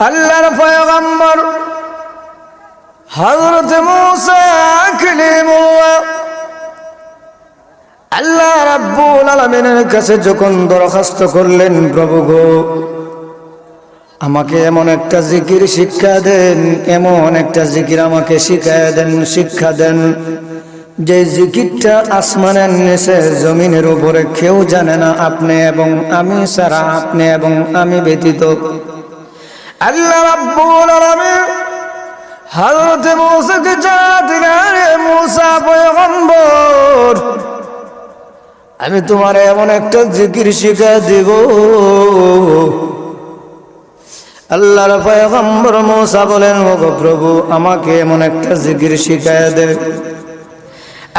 আল্লাহর পয়গম্বর হযরত আল্লাহ রাব্বুল আলামিনের কাছে যখন দরখাস্ত করলেন, প্রভু গো, আমাকে এমন একটা জিকির শিক্ষা দেন, এমন একটা জিকির আমাকে শিখায় দেন, শিক্ষা দেন। যে জিকিরটা আসমানের নিচে জমিনের উপরে কেউ জানে না আপনি এবং আমি সারা আপনি এবং আমি ব্যতীত আল্লাহ রাব্বুল আলামিন হযরত মূসাকে জানা দিলেন রে মূসা পয়গম্বর, আমি তোমার এমন একটা জিকির শিখা দিব। আল্লাহর পয়গম্বর মূসা বলেন, ওগো প্রভু, আমাকে এমন একটা জিকির শিখায় দে।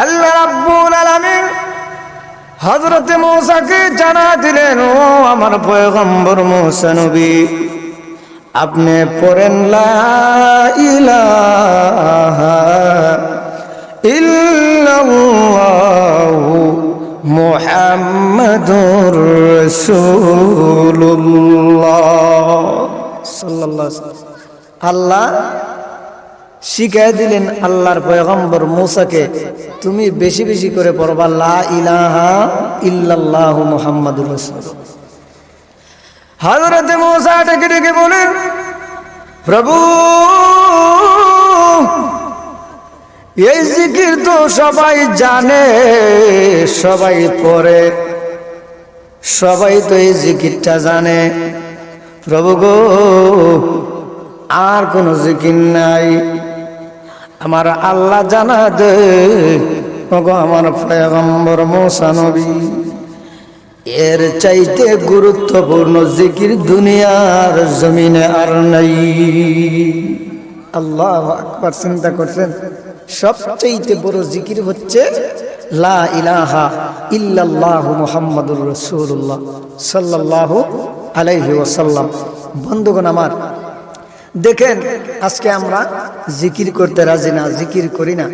আল্লাহ রাব্বুল আলামিন হযরত মূসাকে জানা দিলেন, ও আমার পয়গম্বর মূসা নবী আপনি পড়েন লা ইলাহা আল্লাহ শিখাই দিলেন আল্লাহর পয়গম্বর মূসাকে, তুমি বেশি বেশি করে পড়বা লা ইলাহা মুহাম্মাদুর রাসূলুল্লাহ। হজরত মূসা ডেকে ডেকে বলেন প্রভু, এই জিকির তো সবাই জানে, সবাই পড়ে, সবাই তো এই জিকিরটা জানে। প্রভু গো, আর কোন জিকির নাই। আমার আল্লাহ জানা দে আমার পয়গম্বর মূসা নবী। এর চাইতে গুরুত্বপূর্ণ জিকির দুনিয়ার জমিনে আর নাই। আল্লাহ আকবার, চিন্তা করছেন? সবচাইতে বড় জিকির হচ্ছে, লা ইলাহা ইল্লাল্লাহ মুহাম্মাদুর রাসূলুল্লাহ সাল্লাল্লাহু আলাইহি ওয়াসাল্লাম। বন্ধুগণ আমার, দেখেন, আজকে আমরা জিকির করতে রাজি না, জিকির করি না।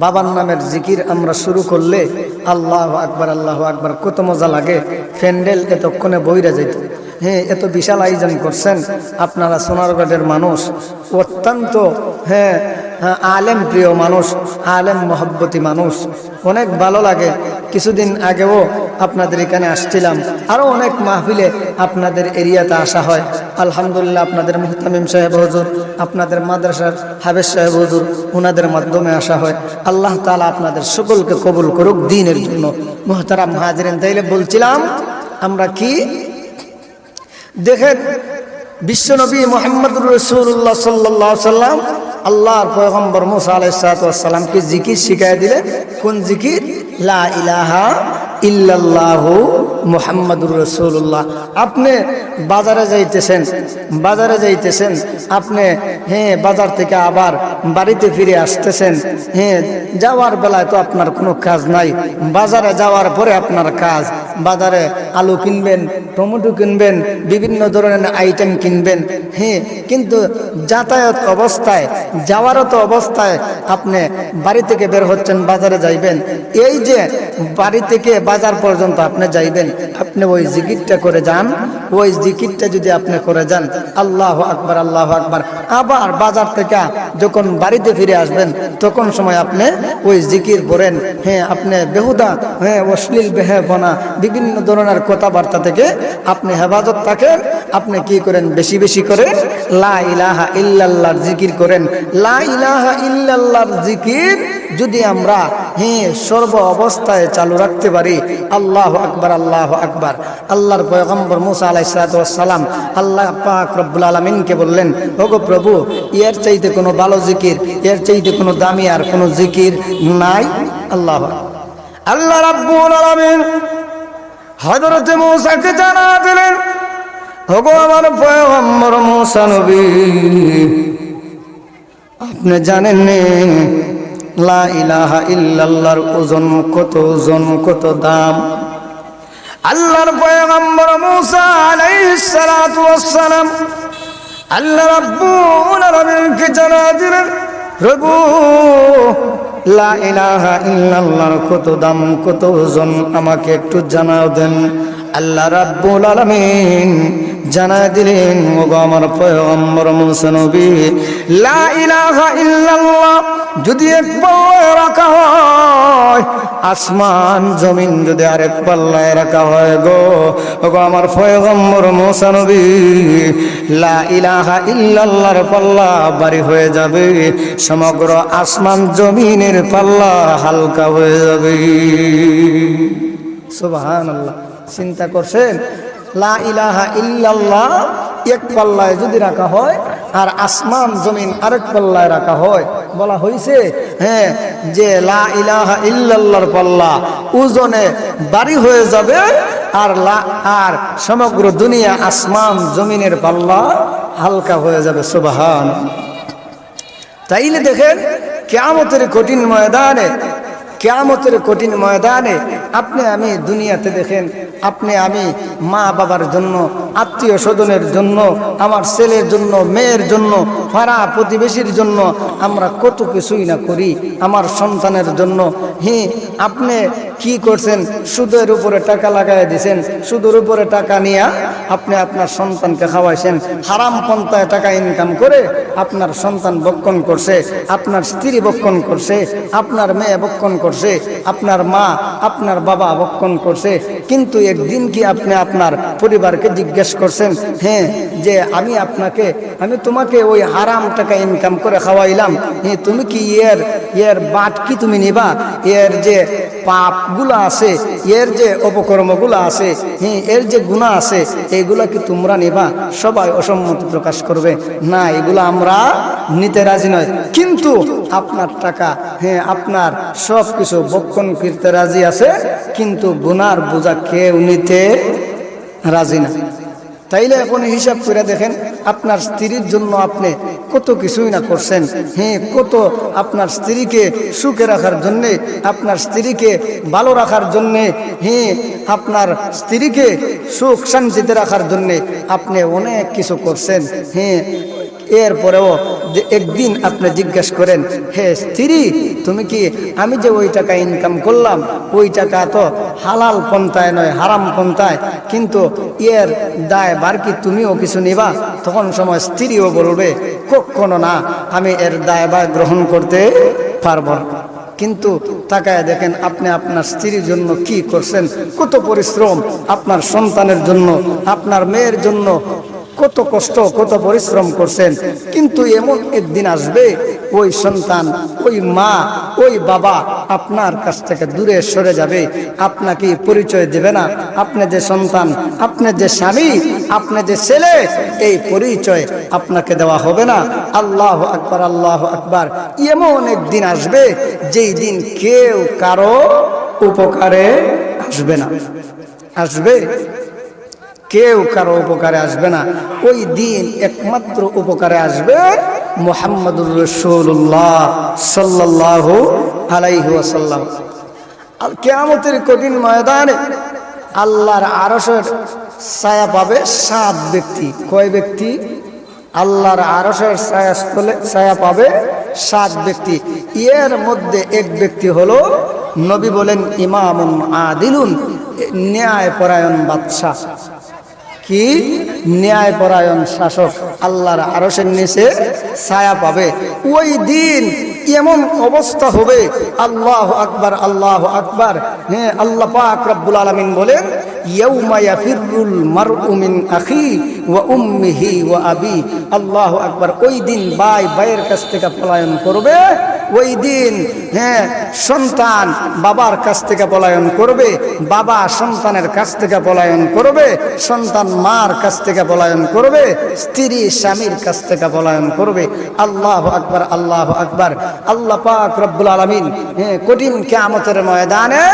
বাবার নামের জিকির আমরা শুরু করলে আল্লাহ আকবার আল্লাহ আকবার, কত মজা লাগে। ফ্যান্ডেল এতক্ষণে বইরা যেত হ্যাঁ এত বিশাল আয়োজন করছেন আপনারা সোনারগড়ের মানুষ। অত্যন্ত হ্যাঁ হ্যাঁ আলেম প্রিয় মানুষ, আলেম মহব্বতী মানুষ। অনেক ভালো লাগে। কিছুদিন আগেও আপনাদের এখানে আসছিলাম। আরও অনেক মাহফিলে আপনাদের এরিয়াতে আসা হয়। আলহামদুলিল্লাহ আপনাদের মুহতামিম সাহেব হজুর, আপনাদের মাদ্রাসার হাবেজ সাহেব হজুর ওনাদের মাধ্যমে আসা হয়। আল্লাহ তালা আপনাদের সকলকে কবুল করুক দিনের জন্য। মোহতারাম হাজরেন, তাইলে বলছিলাম, আমরা কি? দেখেন, বিশ্বনবী মোহাম্মদুর রসুল্লাহ সাল্লাহ সাল্লাম আল্লাহর পয়গম্বর মুসা আলাইসালামকে জিকির শিখাই দিলে কোন জিকির? লা ইলাহা ইল্লাল্লাহু মুহাম্মাদুর রসুল্লাহ আপনি বাজারে যাইতেছেন বাজারে যাইতেছেন, আপনি হ্যাঁ বাজার থেকে আবার বাড়িতে ফিরে আসতেছেন হ্যাঁ যাওয়ার বেলায় তো আপনার কোনো কাজ নাই। বাজারে যাওয়ার পরে আপনার কাজ, বাজারে আলু কিনবেন, টমেটো কিনবেন, বিভিন্ন ধরনের আইটেম কিনবেন হ্যাঁ কিন্তু যাতায়াত অবস্থায় যাওয়ারও তো অবস্থায় আপনি বাড়ি থেকে বের হচ্ছেন, বাজারে যাইবেন। এই যে বাড়ি থেকে বাজার পর্যন্ত আপনি যাইবেন, আপনি ওই জিকিরটা করে যান, ওই জিকিরটা যদি আপনি করে যান, আল্লাহ আকবার আল্লাহ আকবার। আবার বাজার থেকে যখন বাড়িতে ফিরে আসবেন, তখন সময় আপনি ওই জিকির পড়েন। হ্যাঁ আপনি বেহুদা হ্যাঁ অশ্লীল বেহেবনা বিভিন্ন ধরনের কথাবার্তা থেকে আপনি হেফাজত থাকেন। আপনি কি করেন? বেশি বেশি করে লা ইলাহা ইল্লাল্লাহর জিকির করেন। লা ইলাহা ইল্লাল্লাহর জিকির যদি আমরা হ্যাঁ সর্ব অবস্থায় চালু রাখতে পারি, আল্লাহ আকবার আল্লাহ আকবার। আল্লাহর পয়গম্বর মুসা আলাইসালাম আল্লাহ পাক রব্বুল আলমিনকে বললেন, ওগো প্রভু, এর চাইতে কোনো ভালো জিকির, এর চাইতে কোনো দামি আর কোনো জিকির নাই? আল্লাহ আল্লাহ রাব্বুল আলামিন হযরত মূসাকে জানা দিলেন ওগো আমার পয়গম্বর মূসা নবী, আপনি জানেন লা ইলাহা ইল্লাল্লাহর ওজন কত ওজন কত দাম? আল্লাহর পয়গম্বর মূসা আলাইহিস সালাতু ওয়াস সালাম আল্লাহ রাব্বুল আলামিনকে জানা দিলেন? প্রভু লা ইলাহা ইল্লাল্লাহর কত দাম, কত ওজন আমাকে একটু জানাও দেন। আল্লাহ রাব্বুল আলামিন জানায় দিলেন, ওগো আমার পয়গম্বর মুসা নবী, লা ইলাহা ইল্লাল্লাহ যদি এক পাল্লায় রাখা হয়, আসমান জমিন যদি আরেক পাল্লায় রাখা হয় গো, ওগো আমার পয়গম্বর মুসা নবী, লা ইলাহা ইল্লাল্লাহর পাল্লা বাড়ি হয়ে যাবে, সমগ্র আসমান জমিনের পাল্লা হালকা হয়ে যাবে। সুবাহান আল্লাহ চিন্তা করছেন লা ইলাহা ইল্লাল্লাহ এক পাল্লায় যদি রাখা হয়, আর আসমান, জমিন আরেক পাল্লায় রাখা হয়, বলা হয়েছে হ্যাঁ যে লা ইলাহা ইল্লাল্লাহর পাল্লা ওজনে বাড়ি হয়ে যাবে, আর লা, আর সমগ্র দুনিয়া আসমান, জমিনের পাল্লা হালকা হয়ে যাবে, সুবাহান। তাইলে দেখেন, কেয়ামতের কঠিন ময়দানে, কেয়ামতের কঠিন ময়দানে আপনি আমি দুনিয়াতে দেখেন, আপনি আমি মা বাবার জন্য আত্মীয় স্বজনের জন্য, আমার ছেলের জন্য, মেয়ের জন্য ফারা প্রতিবেশীর জন্য আমরা কত কিছুই না করি আমার সন্তানের জন্য। হি, আপনি কি করছেন? সুদের উপরে টাকা লাগাই দিছেন। সুদের উপরে টাকা নিয়ে আপনি আপনার সন্তানকে খাওয়াইছেন। হারাম পন্থায় টাকা ইনকাম করে আপনার সন্তান বক্ষণ করছে, আপনার স্ত্রী বক্ষণ করছে, আপনার মেয়ে বক্ষণ করছে, আপনার মা, আপনার বাবা বক্ষণ করছে। কিন্তু একদিন কি আপনি আপনার পরিবারকে জিজ্ঞেস করছেন হ্যাঁ যে আমি আপনাকে, আমি তোমাকে ওই হারাম টাকা ইনকাম করে খাওয়াইলাম। হ্যাঁ তুমি কি এর এর বাট কি তুমি নিবা? এর যে পাপগুলো আছে, এর যে অপকর্মগুলো আছে হ্যাঁ এর যে গুণা আছে এইগুলা কি তোমরা নিবা? সবাই অসম্মতি প্রকাশ করবে। না, এগুলো আমরা নিতে রাজি নয় কিন্তু আপনার টাকা হ্যাঁ আপনার সব কিছু বক্ষণ করতে রাজি আছে, কিন্তু গুনার বোঝা কেউ নিতে রাজি না। তাইলে এখন হিসাব করে দেখেন, আপনার স্ত্রীর জন্য আপনি কত কিছুই না করছেন। হ্যাঁ কত আপনার স্ত্রীকে সুখে রাখার জন্যে, আপনার স্ত্রীকে ভালো রাখার জন্যে হ্যাঁ আপনার স্ত্রীকে সুখ শান্তিতে রাখার জন্যে আপনি অনেক কিছু করছেন। হ্যাঁ এরপরেও যে একদিন আপনি জিজ্ঞেস করেন, হে স্ত্রী, তুমি কি আমি যে ওই টাকা ইনকাম করলাম, ওই টাকা তো হালাল পন্থায় নয়, হারাম পন্থায়, কিন্তু এর দায় বার কি তুমিও কিছু নিবা? তখন সময় স্ত্রীও বলবে, কখনো না, আমি এর দায় বা গ্রহণ করতে পারব না। কিন্তু তাকায় দেখেন আপনি আপনার স্ত্রীর জন্য কি করছেন, কত পরিশ্রম আপনার সন্তানের জন্য, আপনার মেয়ের জন্য কত কষ্ট, কত পরিশ্রম করছেন। কিন্তু এমন একদিন আসবে, ওই সন্তান, ওই মা, ওই বাবা আপনার কাছ থেকে দূরে সরে যাবে, আপনাকে পরিচয় দেবে না। আপনি যে সন্তান, আপনি যে স্বামী, আপনি যে ছেলে, এই পরিচয় আপনাকে দেওয়া হবে না। আল্লাহ আকবার আল্লাহ আকবার। এমন একদিন আসবে, যেই দিন কেউ কারও উপকারে আসবে না। আসবে কেউ কারও উপকারে আসবে না। ওই দিন একমাত্র উপকারে আসবে মোহাম্মদুর রসুল্লাহ সাল্লাহ আলাইহি ওয়াসাল্লাম। আর কেয়ামতের কঠিন ময়দানে আল্লাহর আরসের ছায়া পাবে সাত ব্যক্তি। কয় ব্যক্তি? আল্লাহর আরসের ছায়া স্থলে ছায়া পাবে সাত ব্যক্তি। এর মধ্যে এক ব্যক্তি হলো নবী বলেন, ইমামুন আদিলুন ন্যায় পরায়ণ বাদশাহ। কি ন্যায়পরায়ণ শাসক আল্লাহর আরসের নিচে ছায়া পাবে। ওই দিন এমন অবস্থা হবে, আল্লাহ আকবার আল্লাহ আকবার। হ্যাঁ আল্লাহ পাক রব্বুল আলামিন বলেন আল্লাহু আকবার, ওই দিন ভাই ভাইয়ের কাছ থেকে পলায়ন করবে, ওই দিন হ্যাঁ সন্তান বাবার কাছ থেকে পলায়ন করবে, বাবা সন্তানের কাছ থেকে পলায়ন করবে, সন্তান মার কাছ থেকে পলায়ন করবে, স্ত্রী স্বামীর কাছ থেকে পলায়ন করবে। আল্লাহ আকবার আল্লাহ আকবার। আল্লাহ পাক রব্বুল আলমিন হ্যাঁ কঠিন কেয়ামতের ময়দানে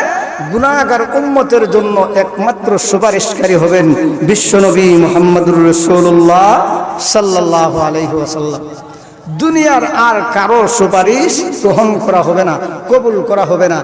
গুণাগার উম্মতের জন্য একমাত্র সুপারিশকারী হবেন বিশ্বনবী মোহাম্মদুর রসুল্লাহ সাল্লাহ আলহি দুনিয়ার আর কারও সুপারিশ গ্রহণ করা হবে না, কবুল করা হবে না।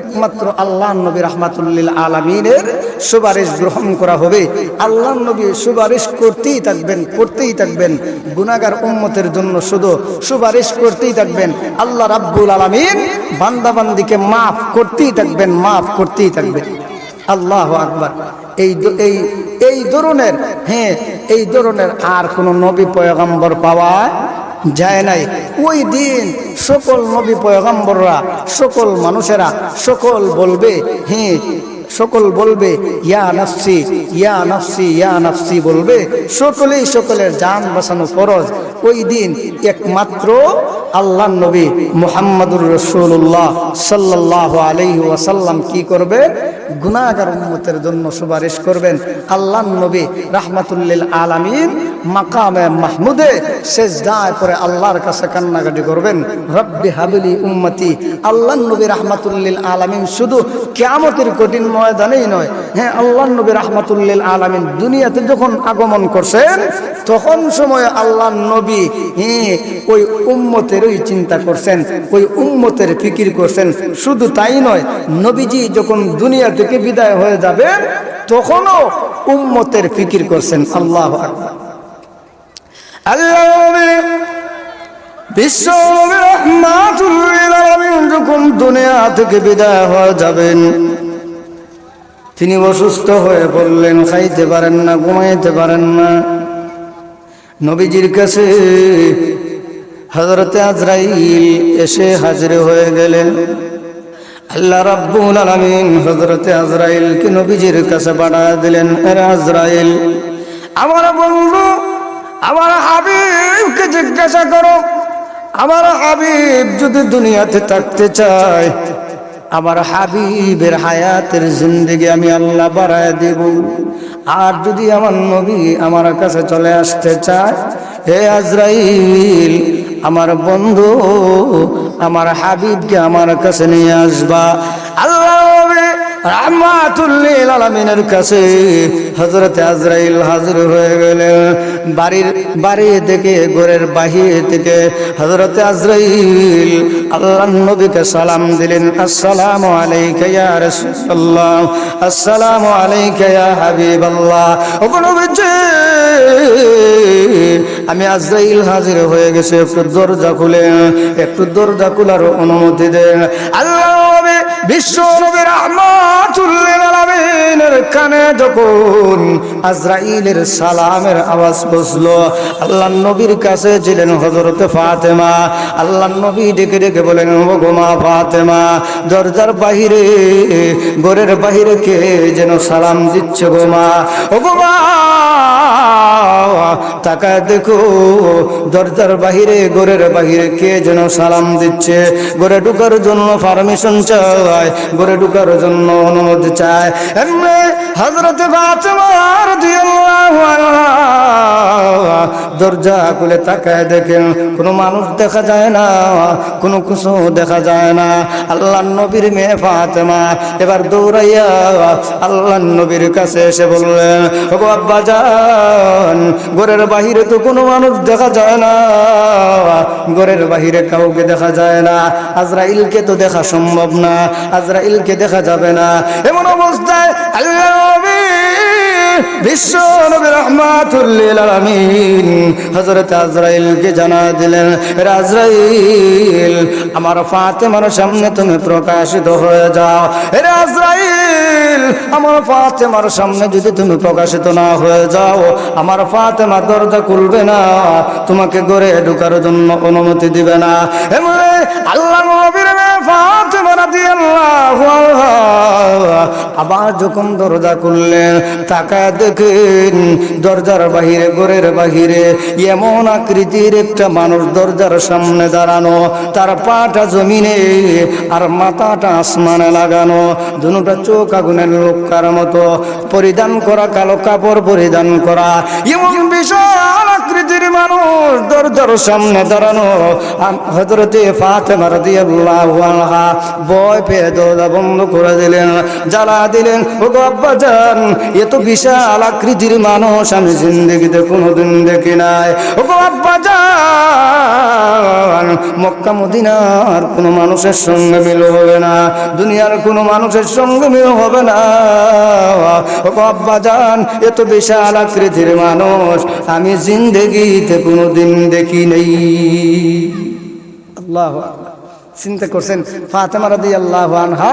একমাত্র আল্লাহ নবী রহমাতুল্লিল আলমিনের সুপারিশ গ্রহণ করা হবে। আল্লাহ নবী সুপারিশ করতেই থাকবেন করতেই থাকবেন। গুনাগার উম্মতের জন্য শুধু সুপারিশ করতেই থাকবেন। আল্লাহ রাব্বুল আলমিন বান্দাবান্দিকে মাফ করতেই থাকবেন, মাফ করতেই থাকবেন। আল্লাহ আকবার। এই এই এই ধরনের হ্যাঁ এই ধরনের আর কোনো নবী পয়গম্বর পাওয়া যায় নাই। ওই দিন সকল নবী পয়গম্বররা, সকল মানুষেরা সকল বলবে হ্যাঁ সকল বলবে, ইয়া নফসি ইয়া নফসি ইয়া নফসি বলবে। সকলেই সকলের জান বাঁচানো ফরজ। ওই দিন একমাত্র আল্লাহ নবী মুহাম্মদুর রসুল্লাহ সাল্লাহ আলাইহি ওয়াসাল্লাম কি করবে? গুনাহগার উম্মতের জন্য সুপারিশ করবেন। আল্লাহ নবী রাহমাতুল্লিল আলামিন মাকামে মাহমুদে শেষ দায় করে আল্লাহর কাছে কান্নাকাটি করবেন। রব্বি হাবিলি উম্মতি। আল্লাহ নবী রাহমাতুল্লিল আলামিন শুধু কেয়ামতের কঠিন ময়দানেই নয় হ্যাঁ আল্লাহ নবী রাহমাতুল্লিল আলামিন দুনিয়াতে যখন আগমন করছেন, তখন সময় আল্লাহ নবী হ্যাঁ ওই উম্মতেরই চিন্তা করছেন, ওই উম্মতের ফিকির করছেন। শুধু তাই নয়, নবীজি যখন দুনিয়া থেকে বিদায় হয়ে যাবেন, তখনও উম্মতের ফিকির করছেন। আল্লাহ যখন দুনিয়া থেকে বিদায় হয়ে যাবেন, তিনি অসুস্থ হয়ে পড়লেন, খাইতে পারেন না, ঘুমাইতে পারেন না। নবীজির কাছে হজরতে আজরাইল এসে হাজির হয়ে গেলেন। আল্লাহ রাব্বুল আলামিন হজরতে আজরাইলকে নবীজির কাছে পাঠিয়ে দিলেন এর আজরাইল, আমার বন্ধু, আমার হাবিবকে জিজ্ঞাসা করো, আমার হাবিব যদি দুনিয়াতে থাকতে চায়, আমার হাবিবের হায়াতের জিন্দগি আমি আল্লাহ বাড়ায় দেব। আর যদি আমার নবী আমার কাছে চলে আসতে চায় হে আজরাইল আমার বন্ধু আমার হাবিবকে আমার কাছে নিয়ে আসবা। আল্লাহ রহমাতুল্লিল আলামিনের কাছে হযরত আজরাইল হাজির হয়ে গেলেন। বাড়ির বাড়ি থেকে, ঘরের বাহির থেকে হযরত আজরাইল আল্লাহর নবীকে সালাম দিলেন। আসসালামু আলাইকা রাসূলুল্লাহ, আসসালামু আলাইকা হাবিবাল্লাহ। ও আমি আজরাইল হাজির হয়ে গেছে, একটু দরজা খুলে একটু দরজা খোলার অনুমতি দেন। আল্লাহ নবী বিশ্ব নবী আলামিনের কানে যখন আজরাইলের সালামের আওয়াজ বসল আল্লাহ নবীর কাছে ছিলেন হযরতে ফাতেমা। আল্লাহ নবী ডেকে ডেকে বলেন, ও গো মা ফাতেমা, দরজার বাহিরে, ঘরের বাহিরে কে যেন সালাম দিচ্ছে গোমা ও গো মা তাকায় দেখো, দরজার বাহিরে, ঘরের বাহিরে কে যেন সালাম দিচ্ছে। ঘরে ঢুকার জন্য পারমিশন চায়, ঘরে ঢুকার জন্য অনুমতি চায়। এমনি হজরতে আনহা দরজা খুলে তাকায় দেখেন, কোনো মানুষ দেখা যায় না, কোনো কিছু দেখা যায় না। আল্লাহ নবীর মেয়ে ফাতেমা এবার দৌড়াইয়া আল্লাহ নবীর কাছে এসে বললেন আব্বা যান ঘরের বাহিরে তো কোনো মানুষ দেখা যায় না। ঘরের বাহিরে কাউকে দেখা যায় না। আজরাইলকে তো দেখা সম্ভব না। আজরাইলকে দেখা যাবে না। এমন অবস্থায় আল্লাহ বিশ্ব নবী আজরাইলকে জানা দিলেন, হে আজরাইল, আমার ফাতেমার সামনে তুমি প্রকাশিত হয়ে যাও। হে আজরাইল, আমার ফাতেমার সামনে যদি তুমি প্রকাশিত না হয়ে যাও, আমার ফাতেমা দরজা খুলবে না, তোমাকে গড়ে ঢুকার জন্য অনুমতি দিবে না। এমনি আল্লাহ আবার যখন দরজা খুললেন, তাকায় দেখেন, দরজার বাহিরে, ঘরের বাহিরে, এমন আকৃতির একটা মানুষ দরজার সামনে দাঁড়ানো, তার পাটা জমিনে আর মাথাটা আসমানে লাগানো, দুটা চোখ আগুনের লোকার মতো, পরিধান করা কালো কাপড়, পরিধান করা, এমন বিশাল আকৃতির মানুষ দরজার সামনে দাঁড়ানো হজরতে ফাতেমা রাদিয়াল্লাহু আনহা ভয় পেয়ে দরজা বন্ধ করে দিলেন, জ্বালা দিলেন ও গো আব্বা যান এত বিশাল আকৃতির মানুষ, আমি জিন্দগিতে কোনোদিন দেখি নাই। ও গো আব্বা যান মক্কা, মদিনার কোনো মানুষের সঙ্গে মিল হবে না, দুনিয়ার কোনো মানুষের সঙ্গে মিল হবে না। ও গো আব্বা যান এত বিশাল আকৃতির মানুষ, আমি জিন্দগিতে কোনোদিন দেখি নেই। আল্লাহ চিন্তা করছেন। ফাতেমা রাদি আল্লাহ আনহা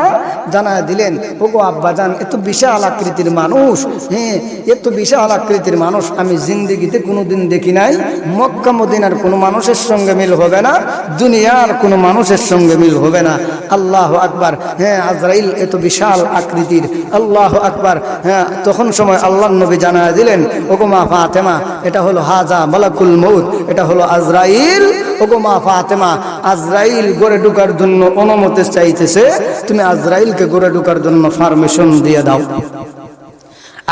জানা দিলেন, ওগো আব্বাজান, এত বিশাল আকৃতির মানুষ হ্যাঁ এত বিশাল আকৃতির মানুষ, আমি জিন্দিগিতে কোনোদিন দেখি নাই। মক্কা, মদিনার কোনো মানুষের সঙ্গে মিল হবে না, দুনিয়ার কোনো মানুষের সঙ্গে মিল হবে না। আল্লাহ আকবার। হ্যাঁ আজরাইল এত বিশাল আকৃতির। আল্লাহ আকবার। হ্যাঁ তখন সময় আল্লাহ নবী জানা দিলেন, ওগো মা ফাতেমা, এটা হলো হাজা মালাকুল মৌত এটা হলো আজরাইল ওগো ফাতেমা, আজরাইল গড়ে ঢুকার জন্য অনুমতি চাইতেছে, তুমি আজরাইলকে গড়ে ঢুকার জন্য পারমিশন দিয়ে দাও।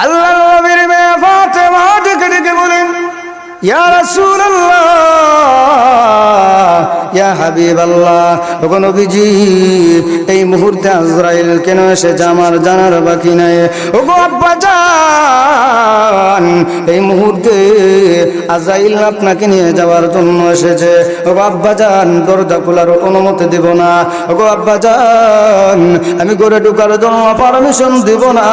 আল্লাহ নবীর মেয়ে ফাতেমা ডেকে ডেকে বলেন, ইয়া রাসূলুল্লাহ ইয়া হাবিবাল্লাহ, ওগো নবীজি, এই মুহূর্তে আজরাইল কেন এসেছে আমার জানার বাকি নাই? ওগো আব্বা জান, এই মুহূর্তে আজরাইল আপনাকে নিয়ে যাওয়ার জন্য এসেছে। ওগো আব্বা জান, দরজা খোলার অনুমতি দেব না। ওগো আব্বা জান, আমি ঘরে ঢুকার জন্য পারমিশন দিব না।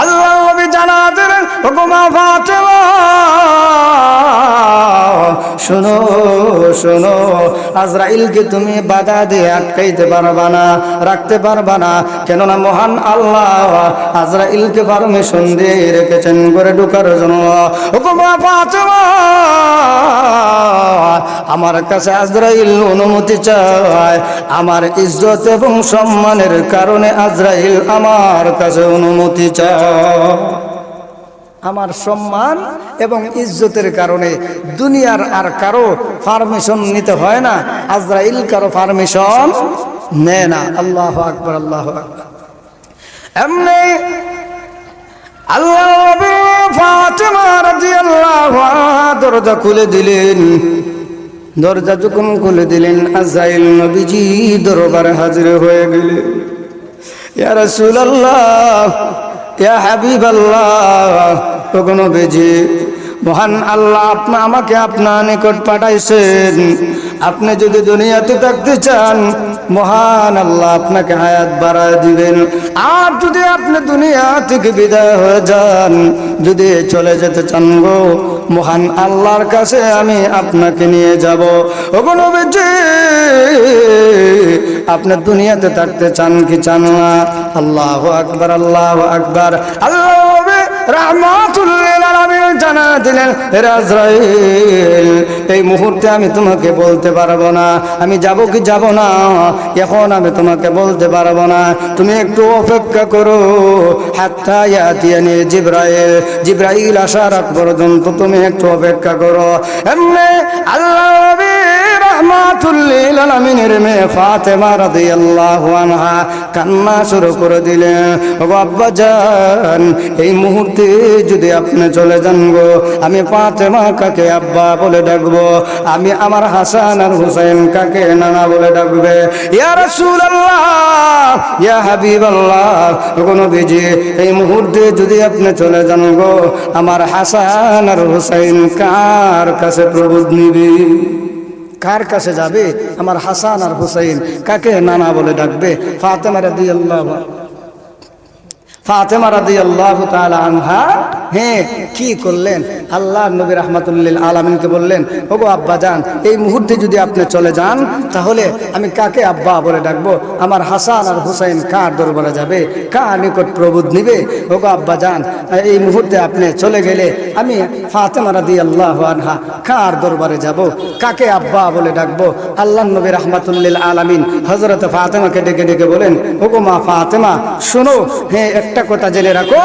আল্লাহ নবী জানা দিলেন, ওগো মা ফাতেমা, শোনো শোনো, আজরাইলকে তুমি বাধা দিয়ে আটকাইতে পারবা না, রাখতে পারবা না। কেননা মহান আল্লাহ আজরাইলকে পারমিশন দিয়ে রেখেছেন করে ঢুকার জন্য। আমার কাছে আজরাইল অনুমতি চায়। আমার ইজ্জত এবং সম্মানের কারণে আজরাইল আমার কাছে অনুমতি চায়। আমার সম্মান এবং ইজ্জতের কারণে দুনিয়ার আর কারও পারমিশন নিতে হয় না। আজরাইল কারও পারমিশন নেয় না। আল্লাহ আকবর, আল্লাহ এমনি আল্লাহ দরজা খুলে দিলেন। দরজা যখন খুলে দিলেন, আজরাইল নবীজি দরবারে হাজির হয়ে গেলেন। ইয়া রাসূলুল্লাহ ইয়া হাবিবাল্লাহ কখনো বেজি মহান আল্লাহ আপনা আমাকে আপনার নিকট পাঠাইছেন। আপনি যদি দুনিয়াতে থাকতে চান, মহান আল্লাহ আপনাকে হায়াত বাড়ায় দিবেন। আর যদি আপনি দুনিয়া থেকে বিদায় হয়ে যান, যদি চলে যেতে চান গো মহান আল্লাহর কাছে আমি আপনাকে নিয়ে যাব। ওগুলো বেজি আপনি দুনিয়াতে থাকতে চান কি চান না? আল্লাহ আকবার আল্লাহ আকবার। আল্লাহ জানা দিলেন এই মুহূর্তে আমি তোমাকে বলতে পারব না। আমি যাব কি যাব না? এখন আমি তোমাকে বলতে পারব না। তুমি একটু অপেক্ষা করো। হাত্তা জিব্রাইল। জিব্রাইল আসার পর্যন্ত তুমি একটু অপেক্ষা করো। আল্লাহ রহমাতুল্লিল আলামিনের মেয়ে ফাতেমা রাদিয়াল্লাহু আনহা কান্না শুরু করে দিলেন ও আব্বা এই মুহূর্তে যদি আপনি চলে যান গো, আমি ফাতেমা কাকে আব্বা বলে ডাকবো? আমি আমার হাসান আর হুসাইন কাকে নানা বলে ডাকবে? ইয়া রাসূলুল্লাহ, ইয়া হাবিবাল্লাহ ওগো নবীজি, এই মুহূর্তে যদি আপনি চলে যান গো, আমার হাসান আর হুসাইন কার কাছে প্রবোধ নিবি? কার কাছে যাবে? আমার হাসান আর হুসাইন। কাকে নানা বলে ডাকবে? ফাতেমা রাদিয়াল্লাহু ফাতেমা রাদিয়াল্লাহু তাআলা আনহা হ্যাঁ কি করলেন? আল্লাহ নবী রাহমাতুল্লিল আলামিনকে বললেন, ওগো আব্বা যান এই মুহূর্তে যদি আপনি চলে যান, তাহলে আমি কাকে আব্বা বলে ডাকবো? আমার হাসান আর হুসাইন কার দরবারে যাবে? কার নিকট প্রবোধ নিবে? ওগো আব্বা যান এই মুহূর্তে আপনি চলে গেলে আমি ফাতেমা রাদিয়াল্লাহু আনহা কার দরবারে যাব? কাকে আব্বা বলে ডাকবো? আল্লাহ নবী রাহমাতুল্লিল আলামিন হযরত ফাতেমাকে ডেকে ডেকে বলেন, ওগো মা ফাতেমা, শোনো হ্যাঁ একটা কথা জেনে রাখো।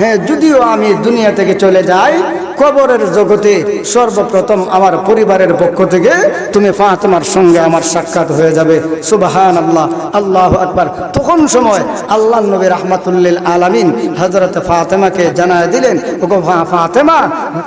হ্যাঁ যদিও আমি দুনিয়া থেকে চলে যাই কবরের জগতে সর্বপ্রথম আমার পরিবারের পক্ষ থেকে তুমি ফাতেমার সঙ্গে আমার সাক্ষাৎ হয়ে যাবে। সুবাহান আল্লাহ আল্লাহ আকবার। তখন সময় আল্লাহ নবী রহমাতুল্লিল আলামিন হজরত ফাতেমাকে জানায় দিলেন, ওগো ফাতেমা,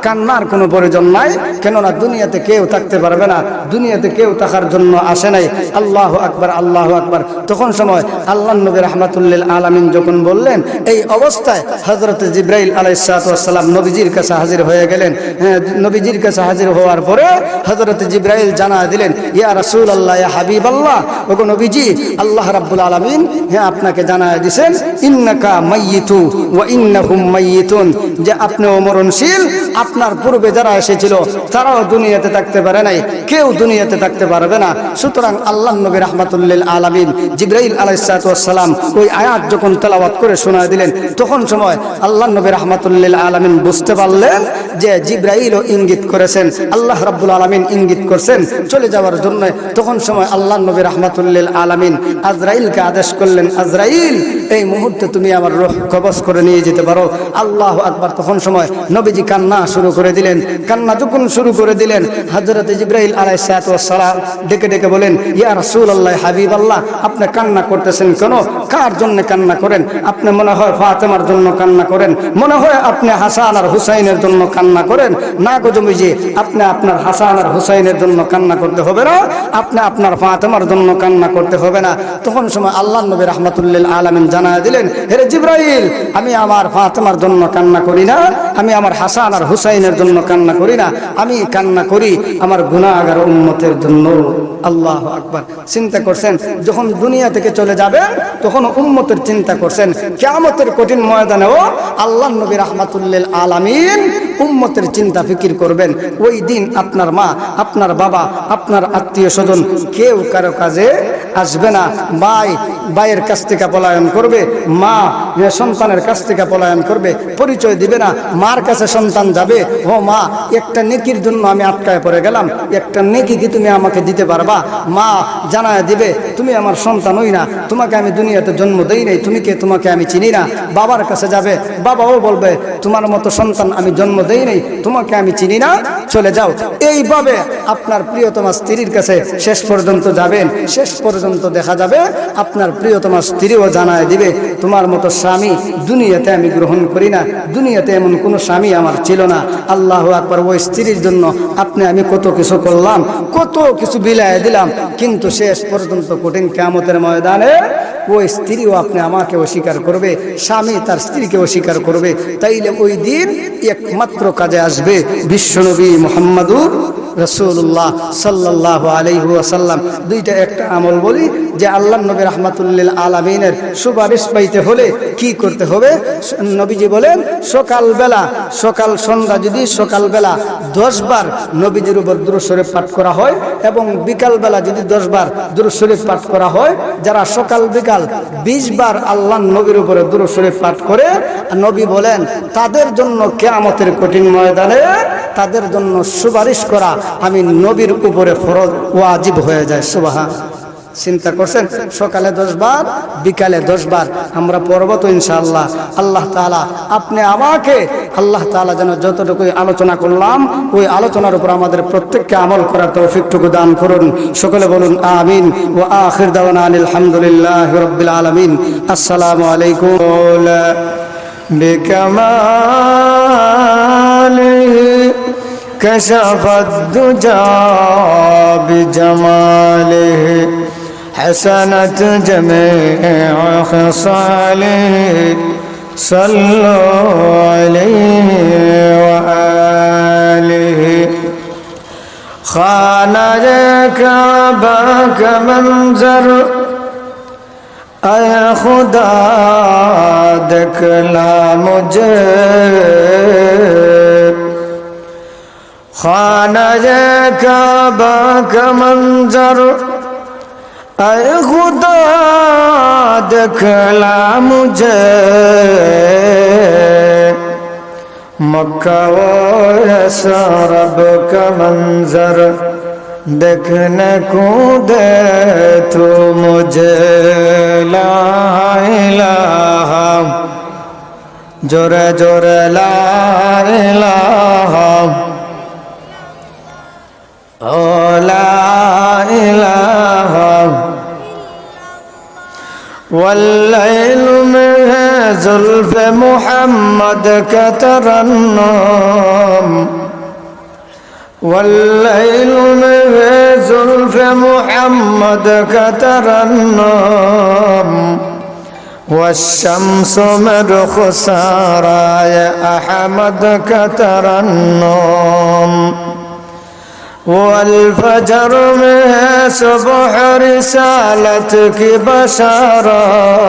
কান্নার কোনো প্রয়োজন নাই, কেননা দুনিয়াতে কেউ থাকতে পারবে না, দুনিয়াতে কেউ থাকার জন্য আসে নাই। আল্লাহ আকবার আল্লাহ আকবার। তখন সময় আল্লাহ নবী রহমাতুল্লিল আলামিন যখন বললেন, এই অবস্থায় হজরত জিব্রাইল আলাইসালাম নবীজির কাছে হাজির হয়ে গেলেন। হ্যাঁ, নবীজির কাছে হাজির হওয়ার পরে হজরত জিব্রাইল জানা দিলেন ইয়া রাসুল আল্লাহ ইয়া হাবিব আল্লাহ ওগো নবীজি আল্লাহ রাব্বুল আলমিন হ্যাঁ আপনাকে জানা দিছেন ইন্নাকা মাইয়িতু ওয়া ইন্নাহুম মাইয়িতুন যে আপনি অমরণশীল আপনার পূর্বে যারা এসেছিল, তারাও দুনিয়াতে থাকতে পারে নাই, কেউ দুনিয়াতে থাকতে পারবে না। সুতরাং আল্লাহ নবী রহমাতুল্লিল আলমিন জিব্রাইল আলাইসালাম ওই আয়াত যখন তেলাওয়াত করে শোনা দিলেন, তখন সময় আল্লাহ নবী রহমাতুল্লিল আলমিন বুঝতে পারলেন যে জিব্রাইলও ইঙ্গিত করেছেন, আল্লাহ রাব্বুল আলমিন ইঙ্গিত করছেন চলে যাওয়ার জন্য। তখন সময় আল্লাহ নবী রহমাতুল্লিল আলমিন আজরাইলকে আদেশ করলেন, আজরাইল, এই মুহূর্তে তুমি আমার রোহ কবজ করে নিয়ে যেতে পারো। আল্লাহ আকবার। তখন সময় নবীজি কান্না শুরু করে দিলেন, কান্না যখন শুরু করে দিলেন হজরত জিব্রাইল আলাই সালাম ডেকে ডেকে বলেন, ইয়া রাসূল আল্লাহ হাবিব আল্লাহ আপনি কান্না করতেছেন কেন? কার জন্য কান্না করেন? আপনি মনে হয় ফাতেমার জন্য কান্না করেন? মনে হয় আপনি হাসান আর হুসাইনের জন্য কান্না করেন? না গো জমিজি, আপনি আপনার হাসান আর হুসাইনের জন্য কান্না করতে হবে না। আপনি আপনার ফাতেমার জন্য কান্না করতে হবে না। তখন সময় আল্লাহ নবী রহমাতুল্লিল আলমিন জানা দিলেন হেরে জিব্রাইল, আমি আমার ফাতেমার জন্য কান্না করি না। আমি আমার হাসান আর হুসাইনের জন্য কান্না করি না, আমি কান্না করি আমার গুণাগার উন্মতের জন্য। আল্লাহ আকবার। চিন্তা করছেন, যখন দুনিয়া থেকে চলে যাবেন তখন উন্মতের চিন্তা করছেন কেমতের কঠিন ময়দানেও আল্লাহ নবী রহমাতুল্লিল আলামিন উম্মতের চিন্তা ফিকির করবেন। ওই দিন আপনার মা, আপনার বাবা, আপনার আত্মীয় স্বজন কেউ কারও কাজে আসবে না। ভাই, ভাইয়ের কাছ থেকে পলায়ন করবে, মা সন্তানের কাছ থেকে পলায়ন করবে, পরিচয় দিবে না, মার কাছে সন্তান যাবে, ও মা, একটা নেকির জন্য আমি আটকায় পড়ে গেলাম, একটা নেকি কি তুমি আমাকে দিতে পারবা? মা জানায় দিবে, তুমি আমার সন্তান হই না, তোমাকে আমি দুনিয়াতে জন্ম দেই নাই, তুমি কে তোমাকে আমি চিনি না? বাবার কাছে যাবে, বাবাও বলবে, তোমার মতো সন্তান আমি জন্ম দেই নাই তোমাকে আমি চিনি না। চলে যাও। এইভাবে আপনার প্রিয়তমা স্ত্রীর কাছে শেষ পর্যন্ত যাবেন। শেষ পর্যন্ত দেখা যাবে, আপনার প্রিয়তমা স্ত্রীও জানায় দিবে, তোমার মতো স্বামী দুনিয়াতে আমি গ্রহণ করি না। দুনিয়াতে এমন কোনো স্বামী আমার ছিল না। আল্লাহ আকবর, ওই স্ত্রীর জন্য আপনি আমি কত কিছু করলাম, কত কিছু বিলায় দিলাম। কিন্তু শেষ পর্যন্ত কঠিন কেমতের ময়দানে ওই স্ত্রীও আপনি আমাকে অস্বীকার করবে, স্বামী তার স্ত্রীকে অস্বীকার করবে। তাইলে ওই দিন একমাত্র কাজে আসবে বিশ্বনবী। মোহাম্মদুর রসুল্লাহ সাল্লাহ আলহু আসাল্লাম দুইটা একটা আমল বলি যে আল্লাহ নবী রহমাতুল্লিল আলমিনের সুপারিশ পাইতে হলে কি করতে হবে? নবীজি বলেন, সকালবেলা, সকাল সন্ধ্যা যদি সকালবেলা দশবার নবীজির উপর দুরুশরীফ পাঠ করা হয় এবং বিকালবেলা যদি দশবার দুরুশরীফ পাঠ করা হয়, যারা সকাল বিকাল বিশ বার আল্লাহ নবীর উপরে দুরুশরীফ পাঠ করে, নবী বলেন, তাদের জন্য কেয়ামতের কঠিন ময়দানে তাদের জন্য সুপারিশ করা আমি নবীর উপরে ফরজ ওয়াজিব হয়ে যায় সুবাহা চিন্তা করছেন সকালে দশ বার বিকালে দশ বার আমরা পড়ব তো ইনশাআল্লাহ আল্লাহ তালা আপনি আমাকে আল্লাহ তালা যেন যতটুকু আলোচনা করলাম ওই আলোচনার উপর আমাদের প্রত্যেককে আমল করার তৌফিকটুকু দান করুন সকলে বলুন আমিন ও আখির দাওয়ান আলহামদুলিল্লাহ রব্বিল আলমিন আসসালামু আলাইকুম بكماله كشف الدجى بجماله حسنت جميع خصاله صلوا عليه وآله. خان كعبك منظر اے خدا دکھلا مجھے खाना का मंजर। अरे खुदा देखला मुझे। मक्का सरब का मंजर। देखने को दे तू मुझे? ला जोरे जोरे लाइला محمد كترنم والليل بزلف زلف محمد كترنم والشمس من يا أحمد كترنم والفجر من صبح رسالتك بشارات.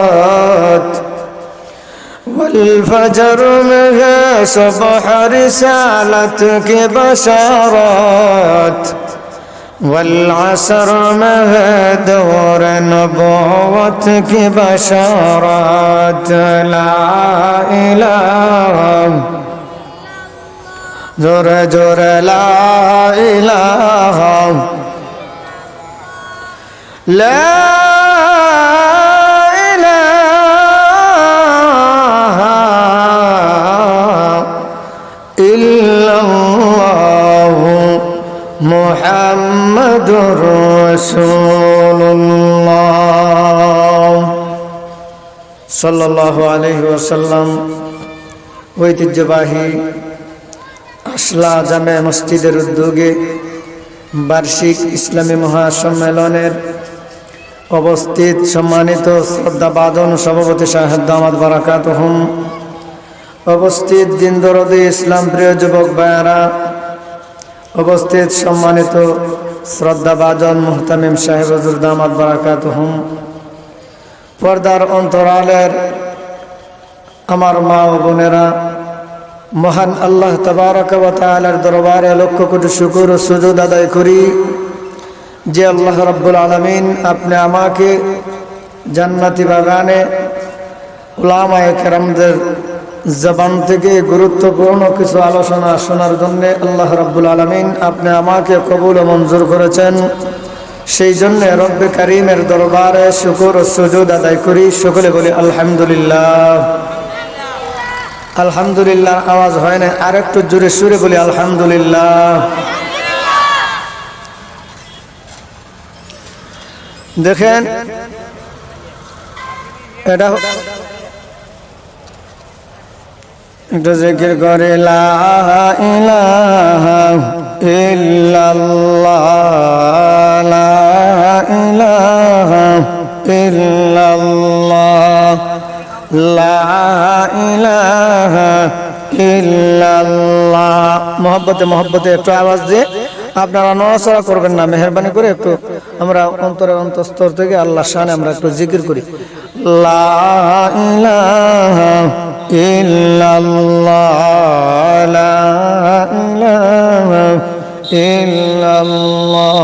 والفجر میں صبح رسالتك بشارات والعصر میں دور نبوتك بشارات. لا إله جور جور لا إله. لا محمد رسول الله صلى الله عليه وسلم ঐতিহ্যবাহী আসলা জামে মসজিদের উদ্যোগে বার্ষিক ইসলামী মহাসম্মেলনের অবস্থিত সম্মানিত শ্রদ্ধাবাদন সভাপতি সাহেব দামাদ বারাকাত হুম উপস্থিত দিন দরদি ইসলাম প্রিয় যুবক ভাইয়ারা উপস্থিত সম্মানিত শ্রদ্ধাবাজন মুহতামিম সাহেব হজুর দামাদ বারাকাত হুম পর্দার অন্তরালের আমার মা ও বোনেরা, মহান আল্লাহ তবারক তালার দরবারে লক্ষ কোটি শুকুর ও সুযোগ আদায় করি, যে আল্লাহ রব্বুল আলমিন আপনি আমাকে জান্নাতি বাগানে ওলামায় কেরামদের জবান থেকে গুরুত্বপূর্ণ কিছু আলোচনা শোনার জন্য আল্লাহ রব্বুল আলমিন আপনি আমাকে কবুল মঞ্জুর করেছেন। সেই জন্য রব্বে করিমের দরবারে শুকুর ও সুযোগ আদায় করি। সকলে বলি আলহামদুলিল্লাহ। আলহামদুলিল্লাহ আওয়াজ হয় না আর একটু জোরে সুরে বলি আলহামদুলিল্লাহ। দেখেন, এটা একটু জিকির করে মহব্বতে মহব্বতে একটু আওয়াজ দিয়ে আপনারা নড়াচড়া করবেন না, মেহরবানি করে একটু আমরা অন্তরে অন্তঃস্তর থেকে আল্লাহ শানে আমরা একটু জিকির করি। ইল্লাল্লাহ ইল্লাল্লাহ।